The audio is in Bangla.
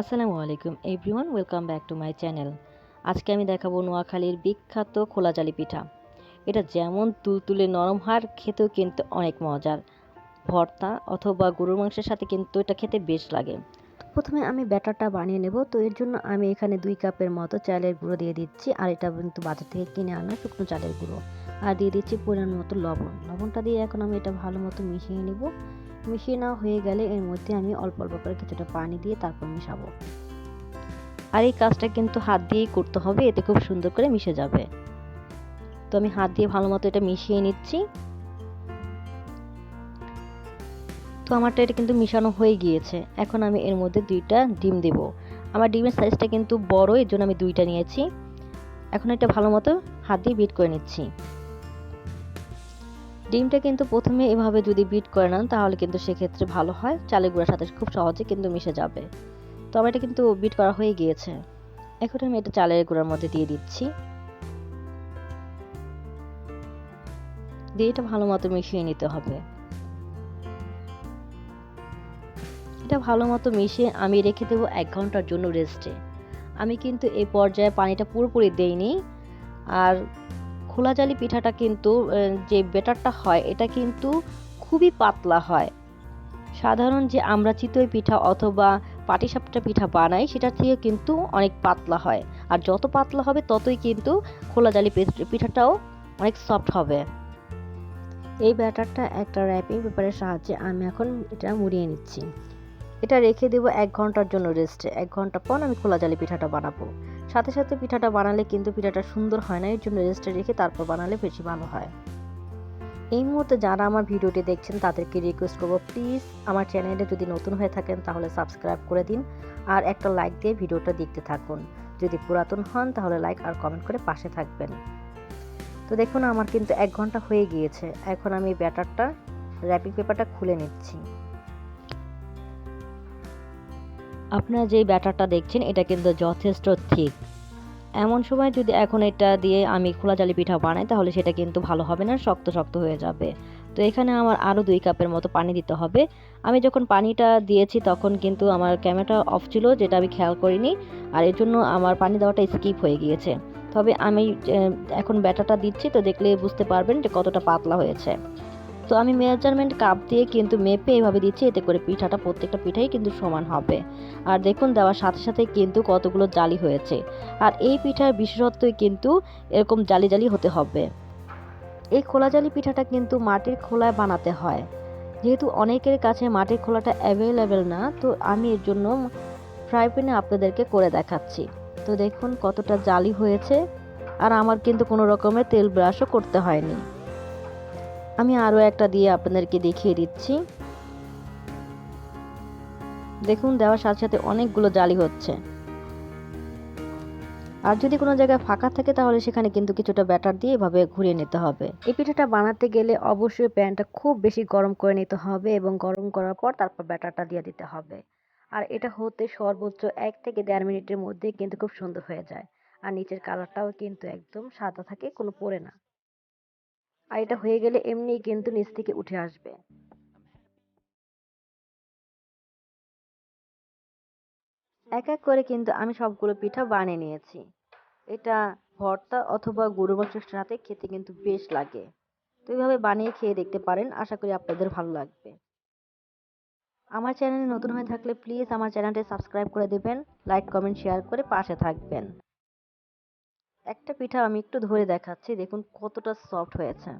আসসালামু আলাইকুম everyone welcome back to my channel আজকে আমি দেখাবো নোয়াখালীর বিখ্যাত খোলাজালি পিঠা। এটা যেমন তুলতুলে নরম হার খেতেও কিন্তু অনেক মজার। ভর্তা অথবা গরুর মাংসের সাথে কিন্তু এটা খেতে বেশ লাগে। প্রথমে আমি ব্যাটারটা বানিয়ে নেব, তো এর জন্য আমি এখানে দুই কাপের মতো চালের গুঁড়ো দিয়ে দিচ্ছি, আর এটা কিন্তু বাজার থেকে কিনে আনা শুকনো চালের গুঁড়ো। আর দিয়ে দিচ্ছি পরিমাণ মতো লবণ। লবণটা দিয়ে এখন আমি এটা ভালো মতো মিশিয়ে নিব। মিশিয়ে নেওয়া হয়ে গেলে এর মধ্যে আমি অল্প অল্প করে কিছুটা পানি দিয়ে তারপর মিশাবো। আর এই কাজটা কিন্তু হাত দিয়েই করতে হবে, এতে খুব সুন্দর করে মিশে যাবে। তো আমি হাত দিয়ে ভালো মতো এটা মিশিয়ে নিচ্ছি। তো আমারটা এটা কিন্তু মিশানো হয়ে গিয়েছে। এখন আমি এর মধ্যে দুইটা ডিম দেব। আমার ডিমের সাইজটা কিন্তু বড়, এর জন্য আমি দুইটা নিয়েছি। এখন এটা ভালো মতো হাত দিয়ে বিট করে নিচ্ছি। ডিমটা কিন্তু প্রথমে এভাবে যদি বিট করে নেন, তাহলে কিন্তু সেক্ষেত্রে ভালো হয়। চালের গুঁড়ার সাথে খুব সহজে কিন্তু মিশে যাবে। তো আমার এটা কিন্তু বিট করা হয়ে গিয়েছে। এখন আমি এটা চালের গুঁড়ার মধ্যে দিয়ে দিচ্ছি। দিয়ে এটা ভালো মতো মিশিয়ে নিতে হবে। এটা ভালো মতো মিশিয়ে আমি রেখে দেবো এক ঘণ্টার জন্য রেস্টে। আমি কিন্তু এই পর্যায়ে পানিটা পুরোপুরি দেইনি। আর খোলা জালি পিঠাটা কিন্তু যে বেটারটা হয়, এটা কিন্তু খুবই পাতলা হয়। সাধারণ যে আমরা চিতই পিঠা অথবা পাটিসাপটা পিঠা বানাই, সেটার থেকে কিন্তু অনেক পাতলা হয়। আর যত পাতলা হবে, ততই কিন্তু খোলা জালি পিঠাটাও অনেক সফট হবে। এই ব্যাটারটা একটা র্যাপিং পেপারের সাহায্যে আমি এখন এটা মুড়িয়ে নিচ্ছি। এটা রেখে দেবো এক ঘণ্টার জন্য রেস্টে এক ঘণ্টা পর আমি খোলা জালি পিঠাটা বানাবো। সাথে সাথে পিঠাটা বানালে কিন্তু পিঠাটা সুন্দর হয় না এর জন্য রেস্টে রেখে তারপর বানালে বেশি ভালো হয়। এই মুহূর্তে যারা আমার ভিডিওটি দেখছেন, তাদেরকে রিকোয়েস্ট করব প্লিজ আমার চ্যানেলে যদি নতুন হয়ে থাকেন, তাহলে সাবস্ক্রাইব করে দিন আর একটা লাইক দিয়ে ভিডিওটা দেখতে থাকুন। যদি পুরাতন হন, তাহলে লাইক আর কমেন্ট করে পাশে থাকবেন। তো দেখুন, আমার কিন্তু এক ঘণ্টা হয়ে গিয়েছে। এখন আমি ব্যাটারটা র্যাপিং পেপারটা খুলে নিচ্ছি। আপনারা যেই ব্যাটারটা দেখছেন, এটা কিন্তু যথেষ্ট ঠিক। এমন সময় যদি এখন এটা দিয়ে আমি খোলা জালি পিঠা বানাই, তাহলে সেটা কিন্তু ভালো হবে না, শক্ত শক্ত হয়ে যাবে। তো এখানে আমার আরও দুই কাপের মতো পানি দিতে হবে। আমি যখন পানিটা দিয়েছি, তখন কিন্তু আমার ক্যামেরাটা অফ ছিল, যেটা আমি খেয়াল করিনি, আর এর জন্য আমার পানি দেওয়াটা স্কিপ হয়ে গিয়েছে। তবে আমি এখন ব্যাটারটা দিচ্ছি, তো দেখলে বুঝতে পারবেন যে কতটা পাতলা হয়েছে। তো আমি মেজারমেন্ট কাপ দিয়ে কিন্তু মেপে এভাবে দিচ্ছি, এতে করে পিঠাটা প্রত্যেকটা পিঠাই কিন্তু সমান হবে। আর দেখুন, দেওয়ার সাথে সাথে কিন্তু কতগুলো জালি হয়েছে। আর এই পিঠার বিশেষত্বই কিন্তু এরকম জালি জালি হতে হবে। এই খোলা জালি পিঠাটা কিন্তু মাটির খোলায় বানাতে হয়। যেহেতু অনেকের কাছে মাটির খোলাটা অ্যাভেলেবেল না, তো আমি এর জন্য ফ্রাই প্যানে আপনাদেরকে করে দেখাচ্ছি। তো দেখুন কতটা জালি হয়েছে। আর আমার কিন্তু কোনো রকমের তেল ব্রাশও করতে হয়নি। আমি আরও একটা দিয়ে আপনাদেরকে দেখিয়ে দিচ্ছি। দেখুন, দেওয়ার সাথে সাথে অনেকগুলো জালি হচ্ছে। আর যদি কোনো জায়গায় ফাঁকা থাকে, তাহলে সেখানে কিন্তু কিছুটা ব্যাটার দিয়ে এভাবে ঘুরিয়ে নিতে হবে। এই পিঠাটা বানাতে গেলে অবশ্যই প্যানটা খুব বেশি গরম করে নিতে হবে এবং গরম করার পর তারপর ব্যাটারটা দিয়ে দিতে হবে। আর এটা হতে সর্বোচ্চ এক থেকে দেড় মিনিটের মধ্যে কিন্তু খুব সুন্দর হয়ে যায়। আর নিচের কালারটাও কিন্তু একদম সাদা থাকে, কোনো পরে না। আর এটা হয়ে গেলে এমনিই কিন্তু নিচ থেকে উঠে আসবে। এক এক করে কিন্তু আমি সবগুলো পিঠা বানিয়ে নিয়েছি। এটা ভর্তা অথবা গরু মাংসের সাথে খেতে কিন্তু বেশ লাগে। তো এইভাবে বানিয়ে খেয়ে দেখতে পারেন, আশা করি আপনাদের ভালো লাগবে। আমার চ্যানেলে নতুন হয়ে থাকলে প্লিজ আমার চ্যানেলটি সাবস্ক্রাইব করে দেবেন, লাইক, কমেন্ট, শেয়ার করে পাশে থাকবেন। একটা পিঠা আমি একটু ধরে দেখাচ্ছি দেখুন কতটা সফট হয়েছে।